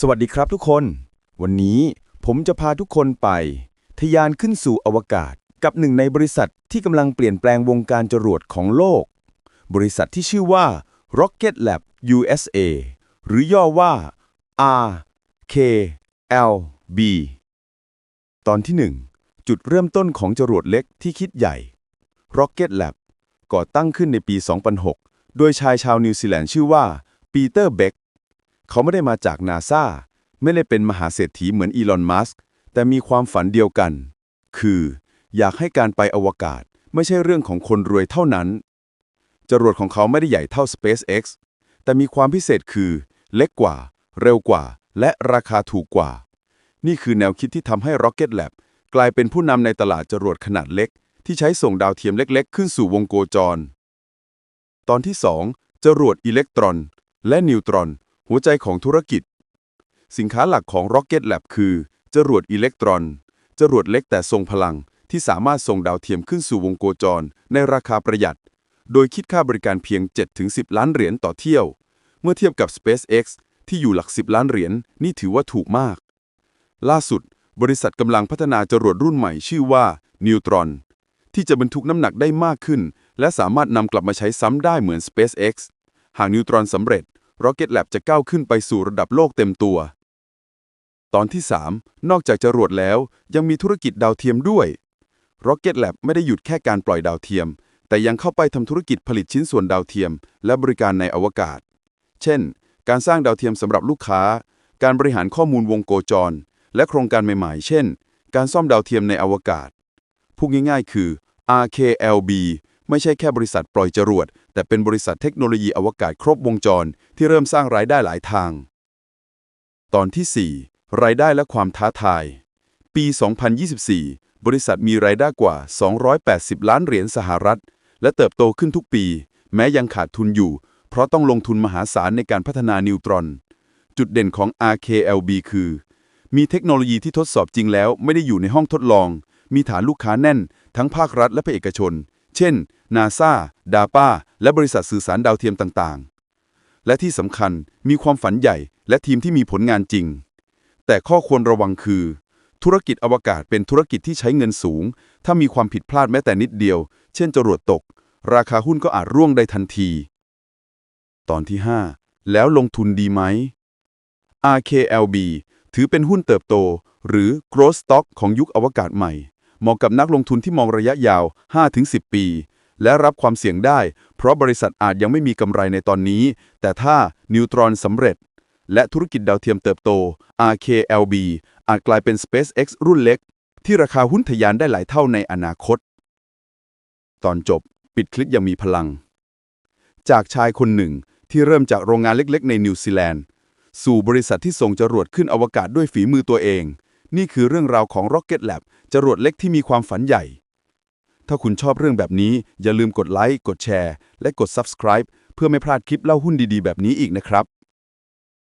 สวัสดีครับทุกคน วันนี้ผมจะพาทุกคนไปทะยานขึ้นสู่อวกาศ กับหนึ่งในบริษัทที่กำลังเปลี่ยนแปลงวงการจรวดของโลก บริษัทที่ชื่อว่า Rocket Lab USA หรือย่อว่า RKLB ตอนที่ 1 จุดเริ่มต้นของจรวดเล็กที่คิดใหญ่ Rocket Lab ก่อตั้งขึ้นในปี 2006 โดยชายชาวนิวซีแลนด์ชื่อว่าปีเตอร์เบค เขาไม่ได้มาจากนาซาไม่ได้เป็นมหาเศรษฐีเหมือนอีลอน มัสก์แต่มีความฝันเดียวกัน คือ อยากให้การไปอวกาศไม่ใช่เรื่องของคนรวยเท่านั้น จรวดของเขาไม่ได้ใหญ่เท่า SpaceX แต่มีความพิเศษคือ เล็กกว่า เร็วกว่า และราคาถูกกว่า นี่คือแนวคิดที่ทำให้ Rocket Lab กลายเป็นผู้นำในตลาดจรวดขนาดเล็ก ที่ใช้ส่งดาวเทียมเล็กๆ ขึ้นสู่วงโคจร ตอนที่ 2 จรวดอิเล็กตรอน และนิวตรอน หัวใจของธุรกิจ สินค้าหลักของ Rocket Lab คือ จรวดอิเล็กตรอน จรวดเล็กแต่ทรงพลัง ที่สามารถส่งดาวเทียมขึ้นสู่วงโคจร ในราคาประหยัด โดยคิดค่าบริการเพียง 7-10 ล้านเหรียญต่อเที่ยว เมื่อเทียบกับ SpaceX ที่อยู่หลัก 10 ล้านเหรียญนี่ถือว่าถูกมาก ล่าสุด บริษัทกำลังพัฒนาจรวดรุ่นใหม่ชื่อว่านิวตรอนที่จะบรรทุกน้ำหนักได้มากขึ้น และสามารถนำกลับมาใช้ซ้ำได้เหมือน SpaceX หากนิวตรอนสำเร็จ Rocket Lab จะก้าวขึ้นไปสู่ระดับโลกเต็มตัว ตอนที่ 3 นอกจากจรวดแล้วยังมีธุรกิจดาวเทียมด้วย Rocket Lab ไม่ได้หยุดแค่การปล่อยดาวเทียม แต่ยังเข้าไปทำธุรกิจผลิตชิ้นส่วนดาวเทียม และบริการในอวกาศ เช่น การสร้างดาวเทียมสำหรับลูกค้า การบริหารข้อมูลวงโคจร และโครงการใหม่ๆ เช่น การซ่อมดาวเทียมในอวกาศพูดง่ายๆ คือ RKLB ไม่ใช่แค่บริษัทปล่อยจรวด แต่เป็นบริษัทเทคโนโลยีอวกาศครบวงจร ที่เริ่มสร้างรายได้หลายทาง ตอนที่ 4 รายได้และความท้าทาย ปี 2024 บริษัทมีรายได้กว่า 280 ล้านเหรียญสหรัฐ และเติบโตขึ้นทุกปี แม้ยังขาดทุนอยู่ เพราะต้องลงทุนมหาศาลในการพัฒนานิวตรอน จุดเด่นของ RKLB คือ มีเทคโนโลยีที่ทดสอบจริงแล้วไม่ได้อยู่ในห้องทดลอง มีฐานลูกค้าแน่น ทั้งภาครัฐและภาคเอกชน เช่น NASA DARPA และบริษัทสื่อสารดาวเทียมต่างๆ และที่สำคัญมีความฝันใหญ่และทีมที่มีผลงานจริง แต่ข้อควรระวังคือ ธุรกิจอวกาศเป็นธุรกิจที่ใช้เงินสูง ถ้ามีความผิดพลาดแม้แต่นิดเดียว เช่นจรวดตก ราคาหุ้นก็อาจร่วงได้ทันที ตอนที่ 5 แล้วลงทุนดีไหม RKLB ถือเป็นหุ้นเติบโต หรือ growth stock ของยุคอวกาศใหม่ เหมาะกับนักลงทุนที่มองระยะยาว 5-10 ปี และรับความเสี่ยงได้ เพราะบริษัทอาจยังไม่มีกำไรในตอนนี้ แต่ถ้านิวตรอนสำเร็จ และธุรกิจดาวเทียมเติบโต RKLB อาจกลายเป็น SpaceX รุ่นเล็ก ที่ราคาหุ้นทะยานได้หลายเท่าในอนาคต ตอนจบ ปิดคลิปยังมีพลัง จากชายคนหนึ่งที่เริ่มจากโรงงานเล็กๆ ในนิวซีแลนด์ สู่บริษัทที่ส่งจรวดขึ้นอวกาศด้วยฝีมือตัวเอง นี่คือเรื่องราวของ Rocket Lab จรวดเล็กที่มีความฝันใหญ่ ถ้าคุณชอบเรื่องแบบนี้ อย่าลืมกดไลค์ กดแชร์ และกด Subscribe เพื่อไม่พลาดคลิปเล่าหุ้นดีๆ แบบนี้อีกนะครับ